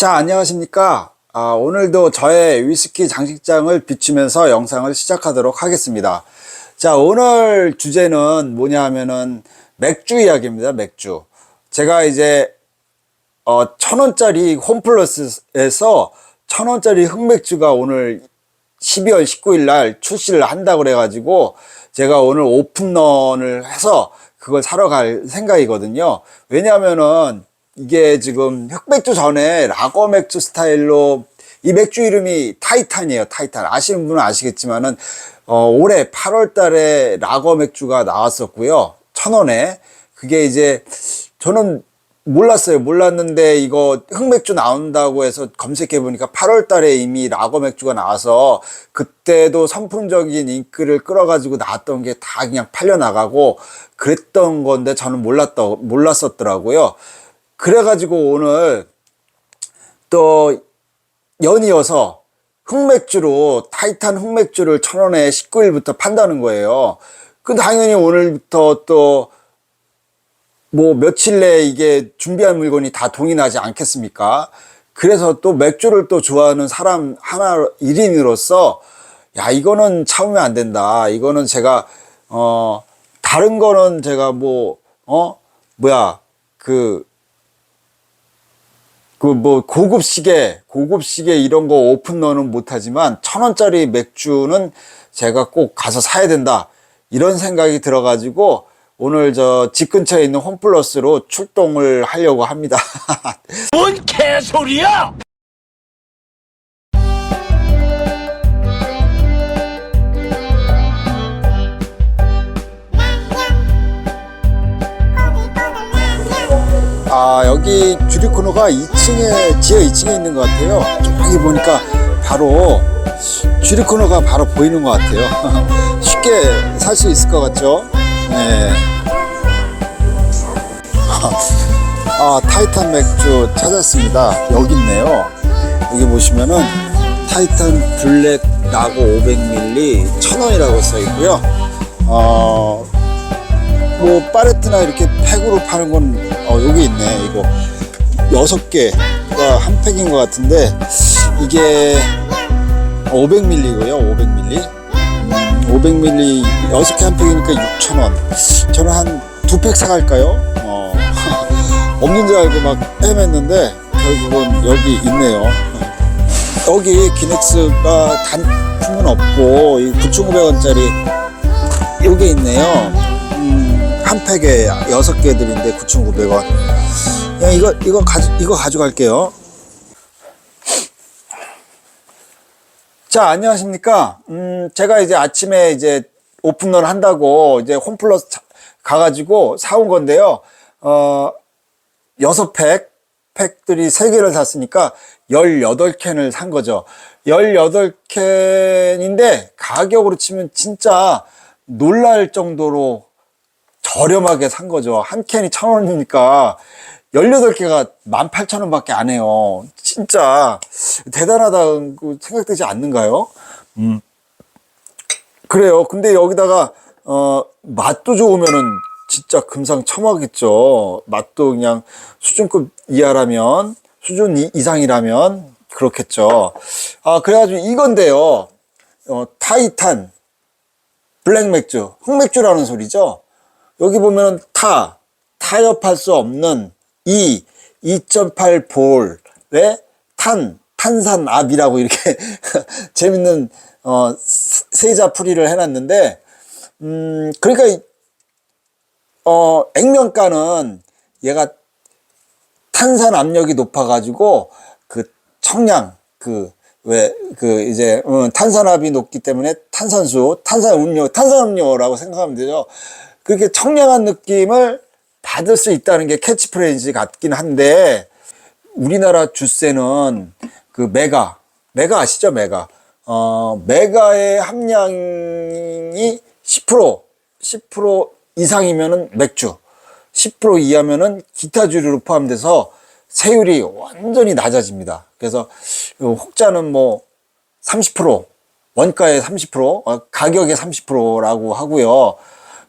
자, 안녕하십니까. 아, 오늘도 저의 위스키 장식장을 비추면서 영상을 시작하도록 하겠습니다. 자, 오늘 주제는 뭐냐 하면은 맥주 이야기입니다. 맥주. 제가 이제, 어, 천 원짜리 홈플러스에서 천 원짜리 흑맥주가 오늘 12월 19일 날 출시를 한다고 그래가지고 제가 오늘 오픈런을 해서 그걸 사러 갈 생각이거든요. 왜냐하면은 이게 지금 흑맥주 전에 라거 맥주 스타일로 이 맥주 이름이 타이탄이에요. 타이탄. 아시는 분은 아시겠지만은 어, 올해 8월 달에 라거 맥주가 나왔었고요. 천 원에. 그게 이제 저는 몰랐어요. 몰랐는데 이거 흑맥주 나온다고 해서 검색해 보니까 8월 달에 이미 라거 맥주가 나와서 그때도 선풍적인 인기를 끌어가지고 나왔던 게 다 그냥 팔려 나가고 그랬던 건데 저는 몰랐다 몰랐었더라고요. 그래가지고 오늘 또 연이어서 흑맥주로 타이탄 흑맥주를 천 원에 19일부터 판다는 거예요. 그 당연히 오늘부터 또 뭐 며칠 내에 이게 준비한 물건이 다 동의나지 않겠습니까? 그래서 또 맥주를 또 좋아하는 사람 하나 일인으로서 야 이거는 참으면 안 된다. 이거는 제가 어 다른 거는 제가 뭐 어 뭐야 그 그 뭐 고급 시계, 고급 시계 이런 거 오픈런은 못하지만 천 원짜리 맥주는 제가 꼭 가서 사야 된다 이런 생각이 들어가지고 오늘 저 집 근처에 있는 홈플러스로 출동을 하려고 합니다. 뭔 개소리야! 아 여기 주류 코너가 2층에 지하 2층에 있는 것 같아요. 저기 보니까 바로 주류 코너가 바로 보이는 것 같아요. 쉽게 살 수 있을 것 같죠? 네. 아 타이탄 맥주 찾았습니다. 여기 있네요. 여기 보시면은 타이탄 블랙 라고 500ml 1000원이라고 써 있고요. 어, 뭐 파레트나 이렇게 팩으로 파는 건 어, 여기 있네. 이거 여섯 개가 한 팩인 것 같은데 이게 500ml고요 500ml 음, 500ml 여섯 개한 팩이니까 6,000원. 저는 한 두 팩 사갈까요? 어, 없는 줄 알고 막 헤맸는데 결국은 여기 있네요. 여기 기넥스가 단품은 없고 이 9,900원짜리 요게 있네요. 음, 한 팩에 여섯 개들인데 9,900원. 그냥 이거 이거 가져 이거 가져갈게요. 자 안녕하십니까? 음 제가 이제 아침에 이제 오픈런 한다고 이제 홈플러스 차- 가가지고 사온 건데요. 어 여섯 팩 팩들이 세 개를 샀으니까 18캔을 산 거죠. 18캔인데 가격으로 치면 진짜 놀랄 정도로 저렴하게 산 거죠. 한 캔이 천 원이니까 18개가 18,000원 밖에 안 해요. 진짜 대단하다고 생각되지 않는가요? 음. 그래요. 근데 여기다가, 어, 맛도 좋으면은 진짜 금상첨화겠죠. 맛도 그냥 수준급 이하라면, 수준 이- 이상이라면 그렇겠죠. 아, 그래가지고 이건데요. 어, 타이탄, 블랙 맥주, 흑맥주라는 소리죠. 여기 보면은 타, 타협할 수 없는 이 2.8 볼의 탄, 탄산압이라고 이렇게 재밌는 어, 세- 세자풀이를 해놨는데, 음, 그러니까 이- 어, 액면가는 얘가 탄산 압력이 높아가지고 그 청량 그 왜 그 이제 어, 탄산압이 높기 때문에 탄산수, 탄산음료, 탄산음료라고 생각하면 되죠. 그렇게 청량한 느낌을 받을 수 있다는 게 캐치프레이즈 같긴 한데 우리나라 주세는 그 메가 메가 아시죠 메가 어 메가의 함량이 10% 10% 이상이면은 맥주 10% 이하면은 기타 주류로 포함돼서 세율이 완전히 낮아집니다. 그래서 요 혹자는 뭐 30% 원가의 30% 어, 가격의 30%라고 하고요.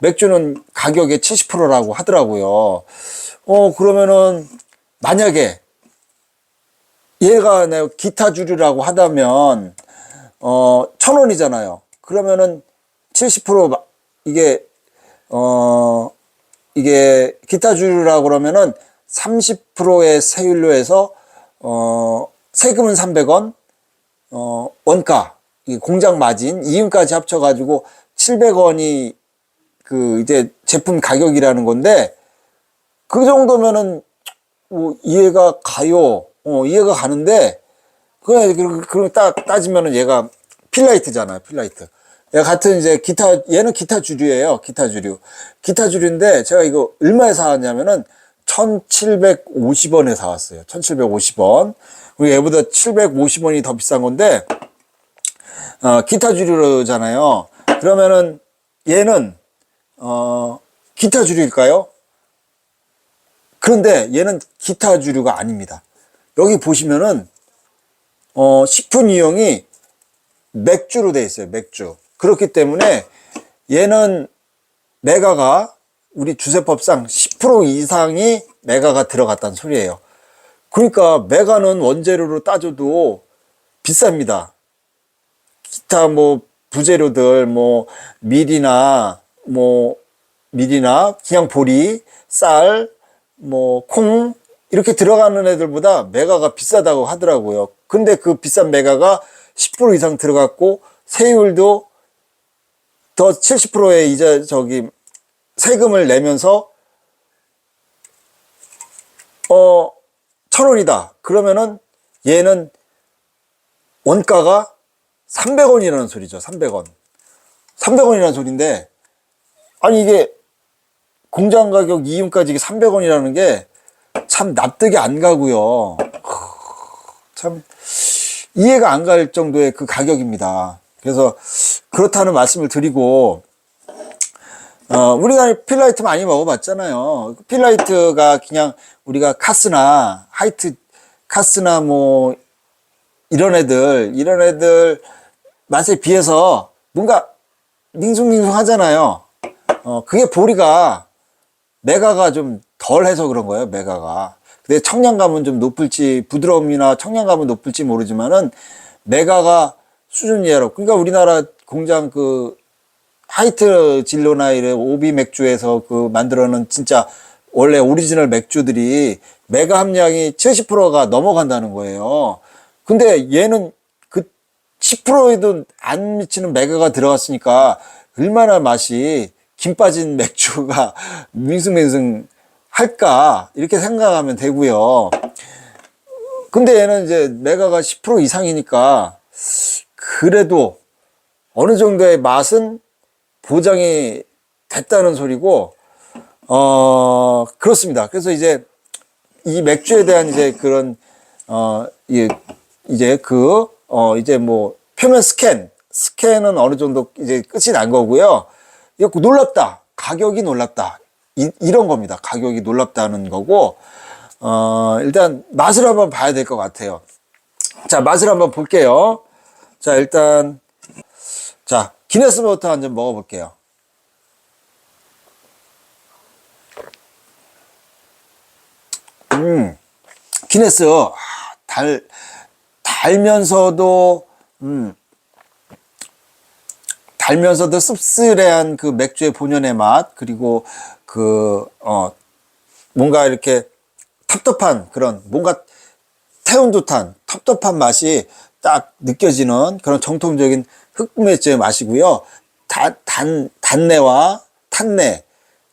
맥주는 가격의 70%라고 하더라고요. 어 그러면은 만약에 얘가 내 기타 주류라고 하다면 어, 천 원이잖아요. 그러면은 70% 마- 이게 어 이게 기타 주류라고 그러면은 30%의 세율로 해서 어 세금은 300원, 어 원가, 이 공장 마진, 이윤까지 합쳐 가지고 700원이 그 이제 제품 가격이라는 건데 그 정도면은 뭐 이해가 가요. 어, 이해가 가는데 그래 그 그럼 딱 따지면은 얘가 필라이트잖아요. 필라이트. 얘 같은 이제 기타 얘는 기타 주류예요. 기타 주류. 기타 주류인데 제가 이거 얼마에 사왔냐면은 1,750원에 사왔어요. 1,750원. 그리고 얘보다 750원이 더 비싼 건데 어, 기타 주류잖아요. 그러면은 얘는 어, 기타 주류일까요? 그런데 얘는 기타 주류가 아닙니다. 여기 보시면은 어, 식품 이용이 맥주로 돼 있어요. 맥주. 그렇기 때문에 얘는 메가가 우리 주세법상 10% 이상이 메가가 들어갔다는 소리예요. 그러니까 메가는 원재료로 따져도 비쌉니다. 기타 뭐 부재료들 뭐 밀이나 뭐 밀이나 그냥 보리, 쌀, 뭐 콩 이렇게 들어가는 애들보다 메가가 비싸다고 하더라고요. 근데 그 비싼 메가가 10% 이상 들어갔고 세율도 더 70%의 이제 저기 세금을 내면서 어, 천 원이다. 그러면은 얘는 원가가 300원이라는 소리죠. 300원. 300원이라는 소리인데, 아니, 이게 공장 가격 이윤까지 이게 300원이라는 게 참 납득이 안 가고요. 참 이해가 안 갈 정도의 그 가격입니다. 그래서 그렇다는 말씀을 드리고, 어, 우리가 필라이트 많이 먹어봤잖아요. 필라이트가 그냥 우리가 카스나 하이트 카스나 뭐 이런 애들 이런 애들 맛에 비해서 뭔가 밍숭밍숭 하잖아요. 어, 그게 보리가 메가가 좀 덜해서 그런 거예요. 메가가. 근데 청량감은 좀 높을지 부드러움이나 청량감은 높을지 모르지만은 메가가 수준이 예로. 그러니까 우리나라 공장 그 하이트 진로나 이래 오비 맥주에서 그 만들어놓은 진짜 원래 오리지널 맥주들이 메가 함량이 70%가 넘어간다는 거예요. 근데 얘는 그 10%에도 안 미치는 메가가 들어갔으니까 얼마나 맛이 김 빠진 맥주가 밍숭맹숭 할까 이렇게 생각하면 되고요. 근데 얘는 이제 메가가 10% 이상이니까 그래도 어느 정도의 맛은 보장이 됐다는 소리고, 어, 그렇습니다. 그래서 이제 이 맥주에 대한 이제 그런, 어, 이, 이제 그, 어, 이제 뭐 표면 스캔, 스캔은 어느 정도 이제 끝이 난 거고요. 이거 놀랍다. 가격이 놀랍다. 이, 이런 겁니다. 가격이 놀랍다는 거고, 어, 일단 맛을 한번 봐야 될 것 같아요. 자, 맛을 한번 볼게요. 자, 일단, 자, 기네스부터 한번 먹어볼게요. 음, 기네스, 아, 달, 달면서도, 음, 달면서도 씁쓸해한 그 맥주의 본연의 맛, 그리고 그, 어, 뭔가 이렇게 텁텁한 그런, 뭔가 태운 듯한 텁텁한 맛이 딱 느껴지는 그런 정통적인 흑맥주의 맛이고요. 단, 단, 단내와 탄내,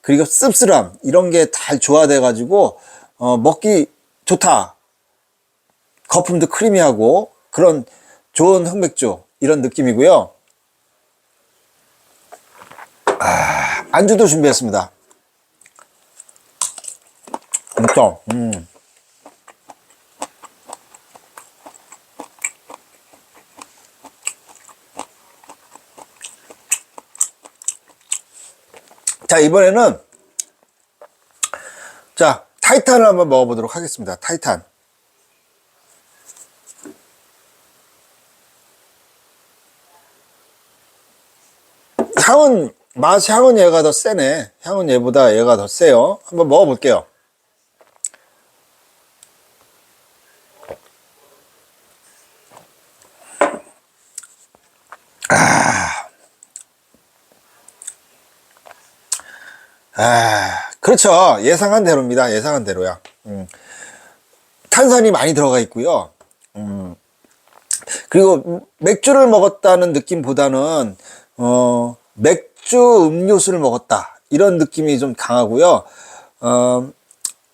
그리고 씁쓸함, 이런 게 잘 조화돼 가지고, 어, 먹기 좋다. 거품도 크리미하고, 그런 좋은 흑맥주, 이런 느낌이고요. 아, 안주도 준비했습니다. 그렇죠. 음. 자, 이번에는 자, 타이탄을 한번 먹어보도록 하겠습니다. 타이탄. 맛 향은 얘가 더 세네. 향은 얘보다 얘가 더 세요. 한번 먹어볼게요. 아, 아 그렇죠. 예상한 대로입니다. 예상한 대로야. 음. 탄산이 많이 들어가 있고요. 음. 그리고 맥주를 먹었다는 느낌보다는 어, 맥 주 음료수를 먹었다 이런 느낌이 좀 강하고요. 어,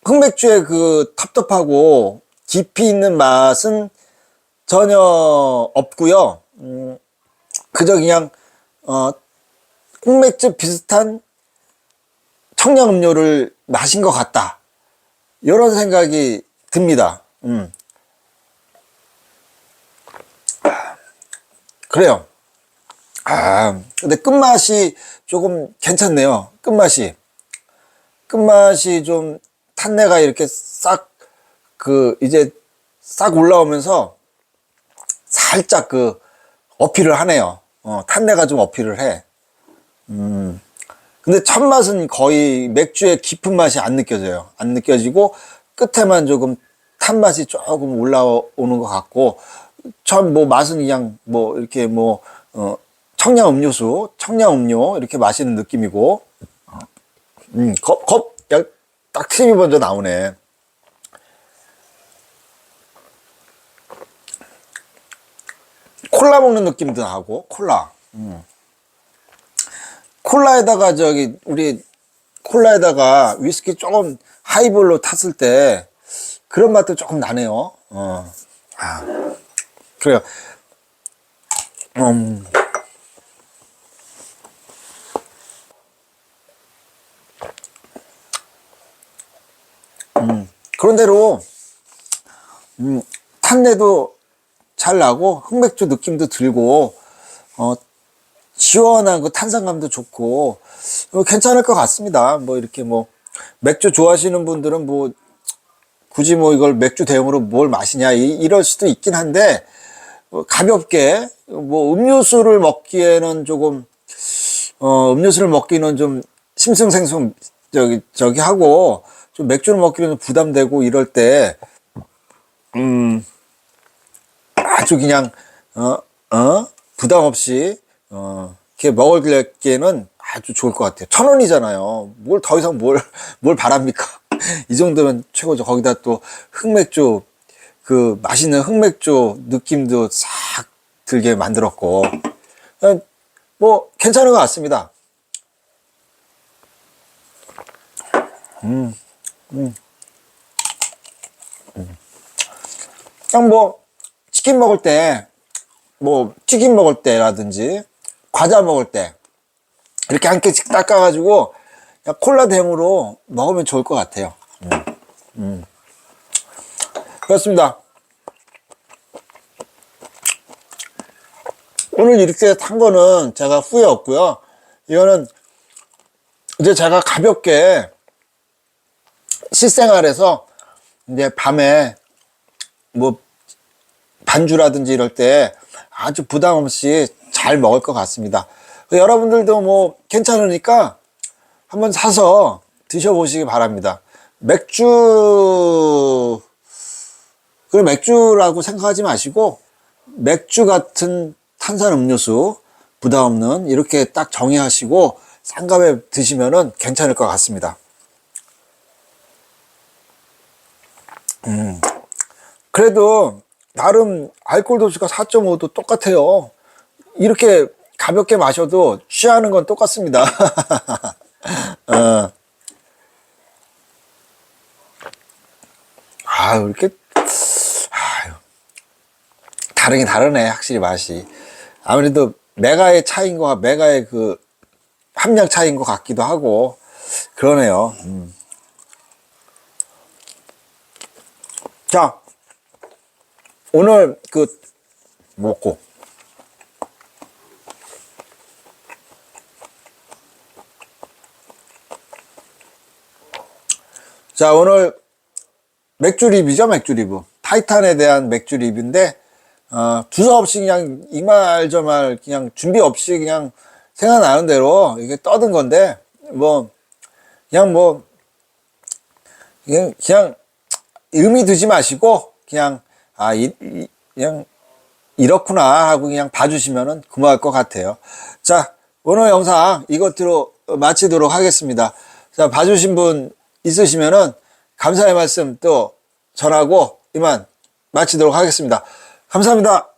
흑맥주의 그 텁텁하고 깊이 있는 맛은 전혀 없고요. 음, 그저 그냥 어, 흑맥주 비슷한 청량 음료를 마신 것 같다. 이런 생각이 듭니다. 음. 그래요. 아, 근데 끝맛이 조금 괜찮네요. 끝맛이. 끝맛이 좀 탄내가 이렇게 싹, 그, 이제 싹 올라오면서 살짝 그 어필을 하네요. 어, 탄내가 좀 어필을 해. 음. 근데 첫 맛은 거의 맥주의 깊은 맛이 안 느껴져요. 안 느껴지고 끝에만 조금 탄 맛이 조금 올라오는 것 같고 참뭐 맛은 그냥 뭐 이렇게 뭐 어, 청량 음료수, 청량 음료 이렇게 마시는 느낌이고 음, 겁, 겁, 야, 딱 침이 먼저 나오네. 콜라 먹는 느낌도 나고 콜라. 음. 콜라에다가 저기 우리 콜라에다가 위스키 조금 하이볼로 탔을 때 그런 맛도 조금 나네요. 어. 아, 그래요. 음. 그런대로 음, 탄내도 잘 나고 흑맥주 느낌도 들고 어, 시원한 그 탄산감도 좋고 어, 괜찮을 것 같습니다. 뭐 이렇게 뭐 맥주 좋아하시는 분들은 뭐 굳이 뭐 이걸 맥주 대용으로 뭘 마시냐 이, 이럴 수도 있긴 한데 어, 가볍게 뭐 음료수를 먹기에는 조금 어 음료수를 먹기는 좀 심승생성 저기 저기 하고 좀 맥주를 먹기는 좀 부담되고 이럴 때 음 아주 그냥 어 어? 부담 없이 어 이렇게 먹을게는 아주 좋을 것 같아요. 천 원이잖아요. 뭘 더 이상 뭘 뭘 바랍니까? 이 정도면 최고죠. 거기다 또 흑맥주 그 맛있는 흑맥주 느낌도 싹 들게 만들었고 어, 뭐 괜찮은 것 같습니다. 음, 음, 음. 그냥 뭐 치킨 먹을 때, 뭐 튀김 먹을 때라든지 과자 먹을 때 이렇게 한 개씩 닦아가지고 콜라 대용으로 먹으면 좋을 것 같아요. 음, 음. 그렇습니다. 오늘 이렇게 탄 거는 제가 후회 없고요. 이거는 이제 제가 가볍게 실생활에서 이제 밤에 뭐 반주라든지 이럴 때 아주 부담 없이 잘 먹을 것 같습니다. 여러분들도 뭐 괜찮으니까 한번 사서 드셔보시기 바랍니다. 맥주, 그 맥주라고 생각하지 마시고 맥주 같은 탄산 음료수 부담 없는 이렇게 딱 정의하시고 쌍갑에 드시면은 괜찮을 것 같습니다. 음. 그래도 나름 알코올 도수가 4.5도 똑같아요. 이렇게 가볍게 마셔도 취하는 건 똑같습니다. 어. 아, 이렇게 아유, 다르긴 다르네, 확실히 맛이. 아무래도 메가의 차이인 것, 메가의 그 함량 차이인 것 같기도 하고 그러네요. 음. 자, 오늘 그 먹고. 자 오늘 맥주 리뷰죠 맥주 리뷰. 타이탄에 대한 맥주 리뷰인데 어, 두서없이 그냥 이말저말 그냥 준비 없이 그냥 생각나는 대로 이게 떠든 건데 뭐 그냥 뭐 그냥, 그냥 의미 두지 마시고 그냥 아 이, 이, 그냥 이렇구나 하고 그냥 봐주시면은 고마울 것 같아요. 자 오늘 영상 이것으로 마치도록 하겠습니다. 자, 봐주신 분 있으시면은 감사의 말씀 또 전하고 이만 마치도록 하겠습니다. 감사합니다.